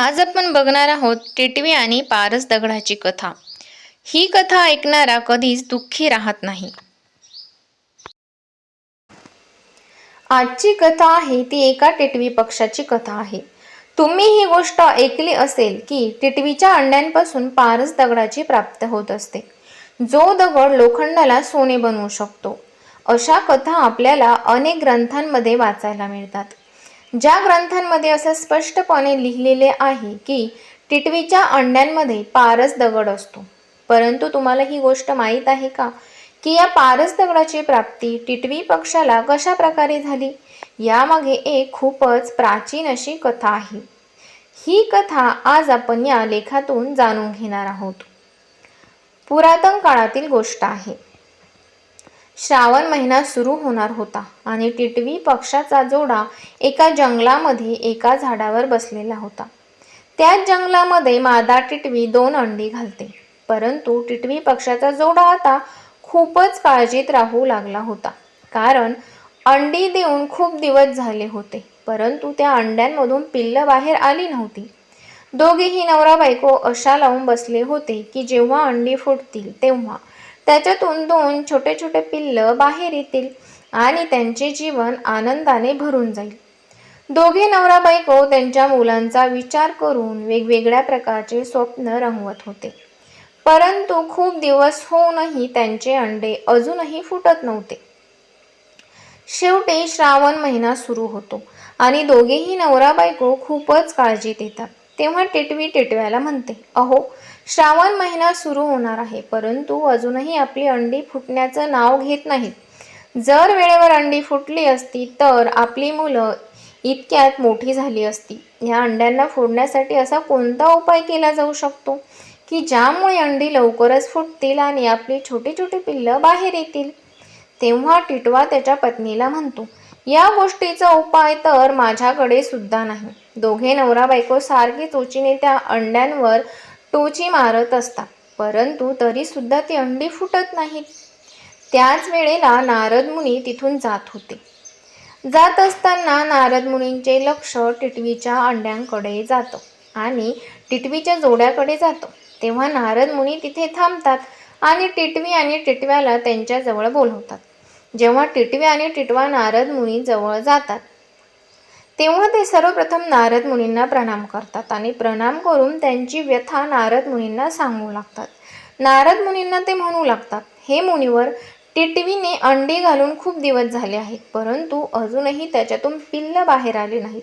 आज आपण बघणार आहोत टिटवी आणि पारस दगडाची कथा. ही कथा ऐकणारा कधीच दुःखी राहत नाही. आजची कथा आहे ती एका टिटवी पक्षाची कथा आहे. तुम्ही ही गोष्ट ऐकली असेल की टिटवीच्या अंड्यांपासून पारस दगडाची प्राप्त होत असते. जो दगड लोखंडाला सोने बनवू शकतो. अशा कथा आपल्याला अनेक ग्रंथांमध्ये वाचायला मिळतात. ज्या ग्रंथांमध्ये असं स्पष्टपणे लिहिलेले आहे की टिटवीच्या अंड्यांमध्ये पारस दगड असतो. परंतु तुम्हाला ही गोष्ट माहीत आहे का? की या पारस दगडाची प्राप्ती टिटवी पक्षाला कशा प्रकारे झाली? यामागे एक खूपच प्राचीन अशी कथा आहे. ही कथा आज आपण या लेखातून जाणून घेणार आहोत. पुरातन काळातील गोष्ट आहे. श्रावण महिना सुरू होणार होता आणि टिटवी पक्षाचा जोडा एका जंगलामध्ये एका झाडावर बसलेला होता. त्याच जंगलामध्ये मादा टिटवी दोन अंडी घालते. परंतु टिटवी पक्षाचा जोडा आता खूपच काळजीत राहू लागला होता. कारण अंडी देऊन खूप दिवस झाले होते परंतु त्या अंड्यांमधून पिल्लं बाहेर आली नव्हती. दोघेही नवरा बायको अशा लावून बसले होते की जेव्हा अंडी फुटतील तेव्हा त्याच्यातून दोन छोटे छोटे पिल्लं बाहेर येतील आणि त्यांचे जीवन आनंदाने भरून जाईल. दोघे नवरा बायको त्यांच्या मुलांचा विचार करून वेगवेगळ्या प्रकारचे स्वप्न रंगवत होते. परंतु खूप दिवस होऊनही त्यांचे अंडे अजूनही फुटत नव्हते. शेवटी श्रावण महिना सुरू होतो आणि दोघेही नवरा बायको खूपच काळजीत येतात तेव्हा टिटवी टिटव्याला म्हणते अहो श्रावण महिना सुरू होणार आहे परंतु अजूनही आपली अंडी फुटण्याचं नाव घेत नाहीत जर वेळेवर अंडी फुटली असती तर आपली मुलं इतक्यात मोठी झाली असती. या अंड्यांना फोडण्यासाठी असा कोणता उपाय केला जाऊ शकतो? की ज्यामुळे अंडी लवकरच फुटतील आणि आपली छोटी छोटी पिल्लं बाहेर येतील? तेव्हा टिटवा त्याच्या पत्नीला म्हणतो या गोष्टीचा उपाय तर माझ्याकडे सुद्धा नाही. दोघे नवरा बायको सारखी चोचीने त्या अंड्यांवर टोची मारत असतात. परंतु तरीसुद्धा ती अंडी फुटत नाहीत. त्याच वेळेला नारद मुनी तिथून जात होते. जात असताना नारद मुनींचे लक्ष टिटवीच्या अंड्यांकडे जातं आणि टिटवीच्या जोड्याकडे जातं. तेव्हा नारद मुनी तिथे थांबतात आणि टिटवी आणि टिटव्याला त्यांच्याजवळ बोलवतात. जेव्हा टिटवी आणि टिटवा नारद मुनी जवळ जातात तेव्हा ते सर्वप्रथम नारद मुनींना प्रणाम करतात आणि प्रणाम करून त्यांची व्यथा नारद मुनींना सांगू लागतात. नारद मुनींना ते म्हणू लागतात हे मुनीवर टिटवीने अंडी घालून खूप दिवस झाले आहेत परंतु अजूनही त्याच्यातून पिल्ल बाहेर आले नाहीत.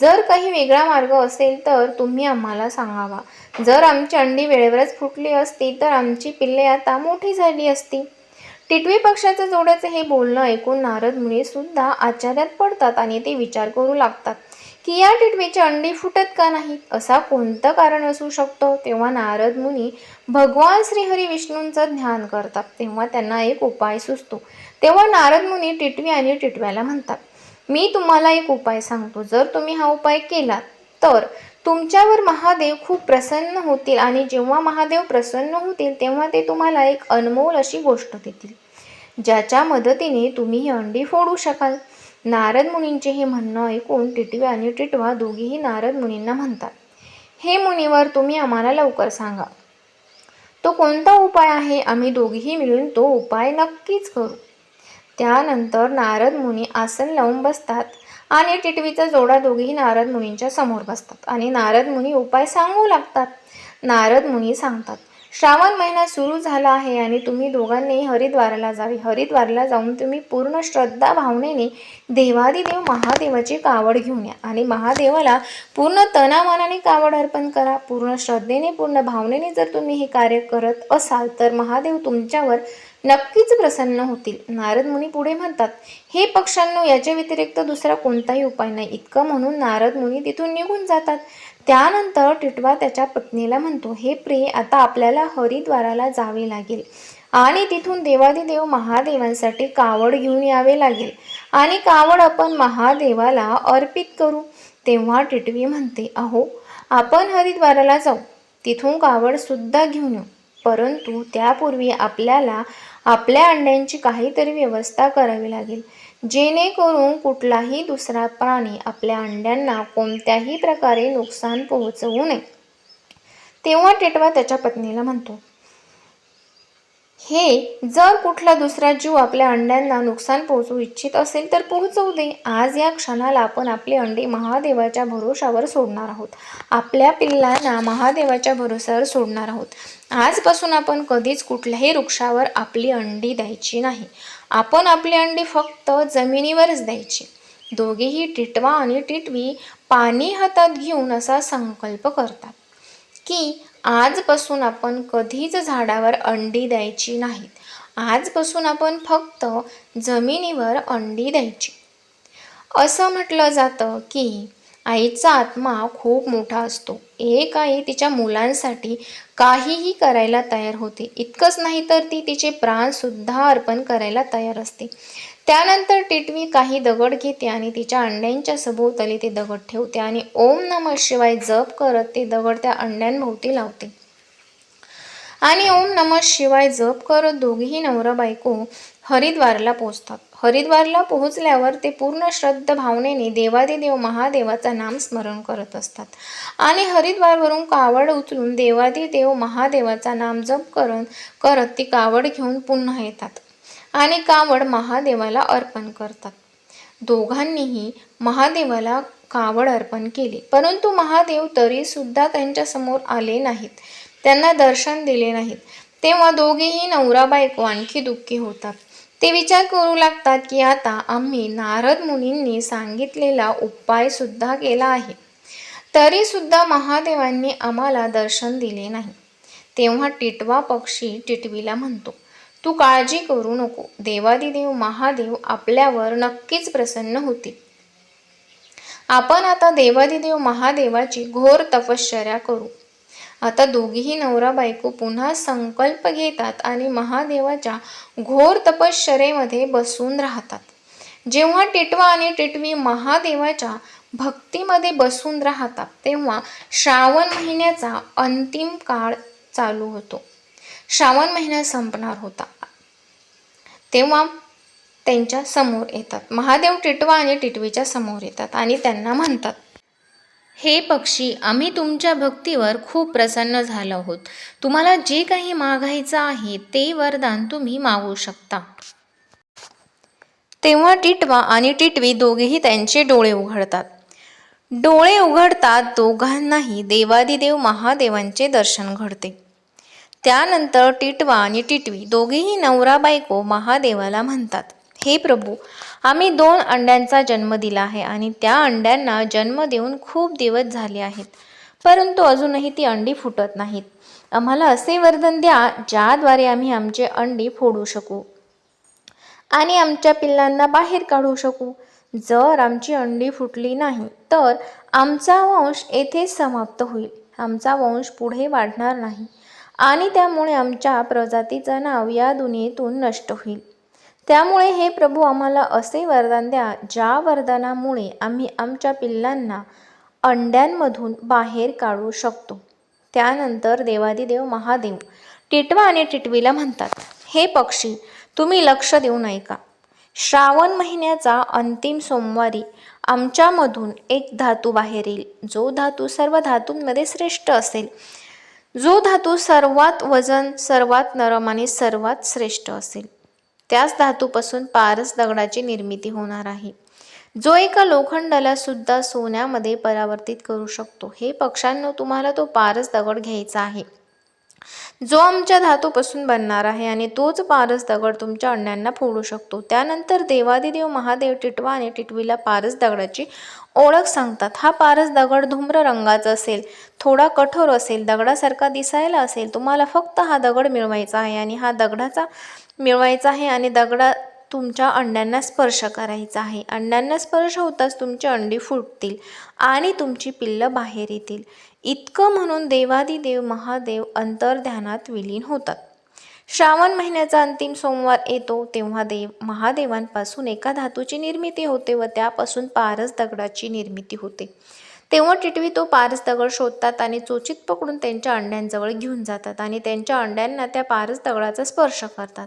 जर काही वेगळा मार्ग असेल तर तुम्ही आम्हाला सांगावा. जर आमची अंडी वेळेवरच फुटली असती तर आमची पिल्ले आता मोठी झाली असती. टिटवी पक्षाच्या जोड्याचं हे बोलणं ऐकून नारद मुनी सुद्धा आचार्यात पडतात आणि ते विचार करू लागतात की या टिटवीचे अंडी फुटत का नाहीत? असा कोणतं कारण असू शकतं? तेव्हा नारद मुनी भगवान श्रीहरी विष्णूंचं ध्यान करतात. तेव्हा त्यांना एक उपाय सुचतो. तेव्हा नारद मुनी टिटवी आणि टिटव्याला म्हणतात मी तुम्हाला एक उपाय सांगतो. जर तुम्ही हा उपाय केलात तर तुमच्यावर महादेव खूप प्रसन्न होतील आणि जेव्हा महादेव प्रसन्न होतील तेव्हा ते तुम्हाला एक अनमोल अशी गोष्ट देतील. ज्याच्या मदतीने तुम्ही ही अंडी फोडू शकाल. नारद मुनींचे हे म्हणणं ऐकून टिटवी आणि टिटवा दोघीही नारद मुनींना म्हणतात हे मुनीवर तुम्ही आम्हाला लवकर सांगा. तो कोणता उपाय आहे? आम्ही दोघीही मिळून तो उपाय नक्कीच करू. त्यानंतर नारद मुनी आसन लावून बसतात. आणि टिटवीचा जोडा दोघेही नारद मुनींच्या समोर बसतात. आणि नारद मुनी उपाय सांगू लागतात. नारद मुनी सांगतात श्रावण महिना सुरू झाला आहे आणि तुम्ही दोघांनी हरिद्वाराला जावे हरिद्वाराला जाऊन तुम्ही पूर्ण श्रद्धा भावनेने देवादिदेव महादेवाची कावड घेऊन या. आणि महादेवाला पूर्ण तनामानाने कावड अर्पण करा. पूर्ण श्रद्धेने पूर्ण भावनेने जर तुम्ही हे कार्य करत असाल तर महादेव तुमच्यावर नक्कीच प्रसन्न होतील. नारद मुनी पुढे म्हणतात हे पक्षांनो याच्या व्यतिरिक्त दुसरा कोणताही उपाय नाही. इतकं म्हणून नारद मुनी तिथून निघून जातात. त्यानंतर टिटवा त्याच्या पत्नीला म्हणतो हे प्रिय आता आपल्याला हरिद्वाराला जावे लागेल. आणि तिथून देवादिदेव महादेवांसाठी कावड घेऊन यावे लागेल. आणि कावड आपण महादेवाला अर्पित करू. तेव्हा टिटवी म्हणते अहो आपण हरिद्वाराला जाऊ. तिथून कावड सुद्धा घेऊन येऊ. परंतु त्यापूर्वी आपल्याला आपल्या अंड्यांची काहीतरी व्यवस्था करावी लागेल. जेणेकरून कुठलाही दुसरा प्राणी आपल्या अंड्यांना कोणत्याही प्रकारे नुकसान पोहोचवू नये. तेव्हा टिटवा त्याच्या पत्नीला म्हणतो हे जर कुठला दुसरा जीव आपल्या अंड्यांना नुकसान पोहोचवू इच्छित असेल तर पोहोचवू दे. आज या क्षणाला आपण आपली अंडी महादेवाच्या भरोशावर सोडणार आहोत. आपल्या पिल्लांना महादेवाच्या भरोशावर सोडणार आहोत. आजपासून आपण कधीच कुठल्याही वृक्षावर आपली अंडी द्यायची नाही. आपण आपली अंडी फक्त जमिनीवरच द्यायची. दोघेही टिटवा आणि टिटवी पाणी हातात घेऊन असा संकल्प करतात की आजपासून आपण कधीच झाडावर अंडी द्यायची नाहीत. आजपासून आपण फक्त जमिनीवर अंडी द्यायची. असं म्हटलं जातं की आईचा आत्मा खूप मोठा असतो. एक आई तिच्या मुलांसाठी काहीही करायला तयार होते. इतकंच नाही तर ती तिचे प्राणसुद्धा अर्पण करायला तयार असते. त्यानंतर टिटवी काही दगड घेते आणि तिच्या अंड्यांच्या सभोवताली ते दगड ठेवते आणि ओम नम शिवाय जप करत ते दगड त्या अंड्यांभोवती लावते. आणि ओम नम शिवाय जप करत दोघेही नवरा बायको हरिद्वारला पोहोचतात. हरिद्वारला पोहोचल्यावर ते पूर्ण श्रद्ध भावनेने देवादिदेव महादेवाचा नाम स्मरण करत असतात. आणि हरिद्वारवरून कावड उचलून देवादिदेव महादेवाचा नाम जप करत करत ती कावड घेऊन पुन्हा येतात. आणि कावड महादेवाला अर्पण करतात. दोघांनीही महादेवाला कावड अर्पण केली. परंतु महादेव तरी सुद्धा त्यांच्यासमोर आले नाहीत. त्यांना दर्शन दिले नाहीत. तेव्हा दोघेही नवरा बायको आणखी दुःखी होतात. ते विचार करू लागतात की आता आम्ही नारद मुनींनी सांगितलेला उपाय सुद्धा केला आहे. तरी सुद्धा महादेवांनी आम्हाला दर्शन दिले नाही. तेव्हा टिटवा पक्षी टिटवीला म्हणतो तू काळजी करू नको. देवादिदेव महादेव आपल्यावर नक्कीच प्रसन्न होतील. आपण आता देवादिदेव महादेवाची घोर तपश्चर्या करू. आता दोघीही नवरा बायको पुन्हा संकल्प घेतात आणि महादेवाच्या घोर तपश्चरेमध्ये बसून राहतात. जेव्हा टिटवा आणि टिटवी महादेवाच्या भक्तीमध्ये बसून राहतात तेव्हा श्रावण महिन्याचा अंतिम काळ चालू होतो. श्रावण महिना संपणार होता. तेव्हा त्यांच्यासमोर येतात. महादेव टिटवा आणि टिटवीच्या समोर येतात आणि त्यांना म्हणतात हे पक्षी आम्ही तुमच्या भक्तीवर खूप प्रसन्न झालो आहोत. तुम्हाला जे काही मागायचं आहे ते वरदान तुम्ही मागू शकता. तेव्हा टिटवा आणि टिटवी दोघेही त्यांचे डोळे उघडतात. डोळे उघडतात दोघांनाही देवादिदेव महादेवांचे दर्शन घडते. त्यानंतर टिटवा आणि टिटवी दोघेही नवरा बायको महादेवाला म्हणतात. हे प्रभू आम्ही दोन अंड्यांचा जन्म दिला आहे आणि त्या अंड्यांना जन्म देऊन खूप दिवस झाले आहेत. परंतु अजूनही ती अंडी फुटत नाहीत. आम्हाला असे वर्धन द्या ज्याद्वारे आम्ही आमचे अंडी फोडू शकू आणि आमच्या पिल्लांना बाहेर काढू शकू. जर आमची अंडी फुटली नाही तर आमचा वंश येथेच समाप्त होईल. आमचा वंश पुढे वाढणार नाही. आणि त्यामुळे आमच्या प्रजातीचं नाव या दुनियेतून नष्ट होईल. त्यामुळे हे प्रभू आम्हाला असे वरदान द्या ज्या वरदानामुळे आम्ही आमच्या पिल्लांना अंड्यांमधून बाहेर काढू शकतो. त्यानंतर देवादिदेव महादेव टिटवा आणि टिटवीला म्हणतात हे पक्षी तुम्ही लक्ष देऊ नये का श्रावण महिन्याचा अंतिम सोमवारी आमच्यामधून एक धातू बाहेर येईल. जो धातू सर्व धातूंमध्ये श्रेष्ठ असेल जो धातू सर्वात वजन सर्वात नरम आणि सर्वात श्रेष्ठ असेल त्याच धातूपासून पारस दगडाची निर्मिती होणार आहे. जो एका लोखंडाला सुद्धा सोन्यामध्ये परावर्तित करू शकतो. हे पक्षांनो तुम्हाला तो पारस दगड घ्यायचा आहे. जो आमच्या धातूपासून बनणार आहे आणि तोच पारस दगड तुमच्या अण्ण्यांना फोडू शकतो. त्यानंतर देवादिदेव महादेव टिटवा आणि टिटवीला पारस दगडाची ओळख सांगतात. हा पारस दगड धूम्र रंगाचा असेल थोडा कठोर असेल दगडासारखा दिसायला असेल तुम्हाला फक्त हा दगड मिळवायचा आहे आणि हा दगडाचा मिळवायचा आहे आणि दगडा तुमच्या अंड्यांना स्पर्श करायचा आहे. अंड्यांना स्पर्श होताच तुमची अंडी फुटतील आणि तुमची पिल्लं बाहेर येतील. इतकं म्हणून देवादिदेव महादेव अंतर्ध्यानात विलीन होतात. श्रावण महिन्याचा अंतिम सोमवार येतो तेव्हा देव महादेवांपासून एका धातूची निर्मिती होते व त्यापासून पारस दगडाची निर्मिती होते. तेव्हा टिटवी तो पारस दगड शोधतात आणि चोचीत पकडून त्यांच्या अंड्यांजवळ घेऊन जातात आणि त्यांच्या अंड्यांना त्या पारस दगडाचा स्पर्श करतात.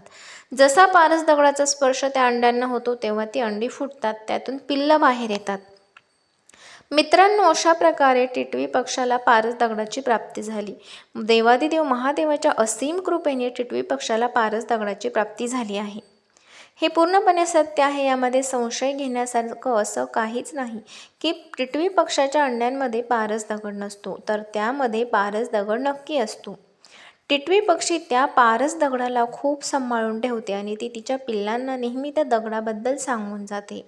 जसा पारस दगडाचा स्पर्श त्या अंड्यांना होतो तेव्हा ती अंडी फुटतात त्यातून पिल्लं बाहेर येतात. मित्रांनो अशा प्रकारे टिटवी पक्षाला पारस दगडाची प्राप्ती झाली. देवादिदेव महादेवाच्या असीम कृपेने टिटवी पक्षाला पारस दगडाची प्राप्ती झाली आहे. हे पूर्णपणे सत्य आहे यामध्ये संशय घेण्यासारखं असं काहीच नाही की टिटवी पक्षाच्या अंड्यांमध्ये पारस दगड नसतो तर त्यामध्ये पारस दगड नक्की असतो. टिटवी पक्षी त्या पारस दगडाला खूप सांभाळून ठेवते आणि ती तिच्या पिल्लांना नेहमी त्या दगडाबद्दल सांगून जाते.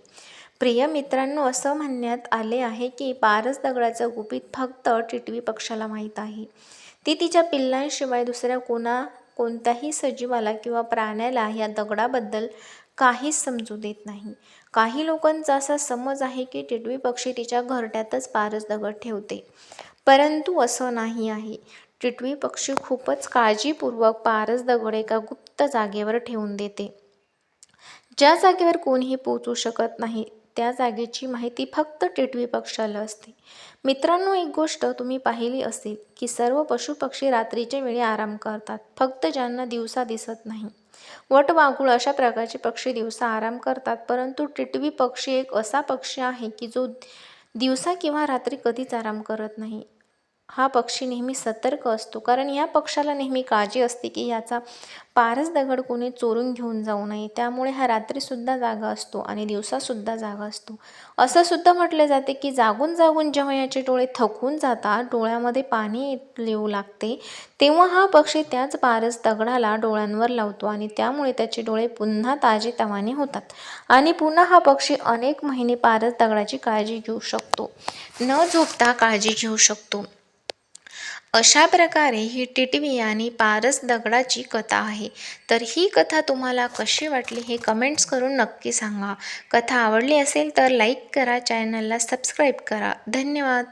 प्रिय मित्रांनो असं म्हणण्यात आले आहे की पारस दगडाचं गुपित फक्त टिटवी पक्षाला माहीत आहे. ती तिच्या पिल्लांशिवाय दुसऱ्या कोणा कोणत्याही सजीवाला किंवा प्राण्याला या दगडाबद्दल काहीच समजू देत नाही. काही लोकांचा असा समज आहे की टिटवी पक्षी तिच्या घरट्यातच पारस दगड ठेवते. परंतु असं नाही आहे. टिटवी पक्षी खूपच काळजीपूर्वक पारस दगड एका गुप्त जागेवर ठेवून देते. ज्या जागेवर कोणीही पोचू शकत नाही त्या जागेची माहिती फक्त टिटवी पक्षाला असते. मित्रांनो एक गोष्ट तुम्ही पाहिली असेल की सर्व पशुपक्षी रात्रीच्या वेळी आराम करतात फक्त ज्यांना दिवसा दिसत नाही. वटवाघूळ अशा प्रकारचे पक्षी दिवसा आराम करतात परंतु टिटवी पक्षी एक असा पक्षी आहे की जो दिवसा किंवा रात्री कधीच आराम करत नाही. हा पक्षी नेहमी सतर्क असतो. कारण या पक्षाला नेहमी काळजी असते की याचा पारस दगड कोणी चोरून घेऊन जाऊ नये. त्यामुळे हा रात्रीसुद्धा जागा असतो आणि दिवसासुद्धा जागा असतो. असं सुद्धा म्हटले जाते की जागून जागून जेव्हा याचे डोळे थकून जातात डोळ्यामध्ये पाणी येऊ लागते तेव्हा हा पक्षी त्याच पारस दगडाला डोळ्यांवर लावतो आणि त्यामुळे त्याचे डोळे पुन्हा ताजे तवाने होतात. आणि पुन्हा हा पक्षी अनेक महिने पारस दगडाची काळजी घेऊ शकतो. न झोपता काळजी घेऊ शकतो. अशा प्रकारे ही टिटवी आणि पारस दगडाची कथा आहे. तर ही कथा तुम्हाला कशी वाटली हे कमेंट्स करून नक्की सांगा. कथा आवडली असेल तर लाईक करा चॅनलला सबस्क्राईब करा. धन्यवाद.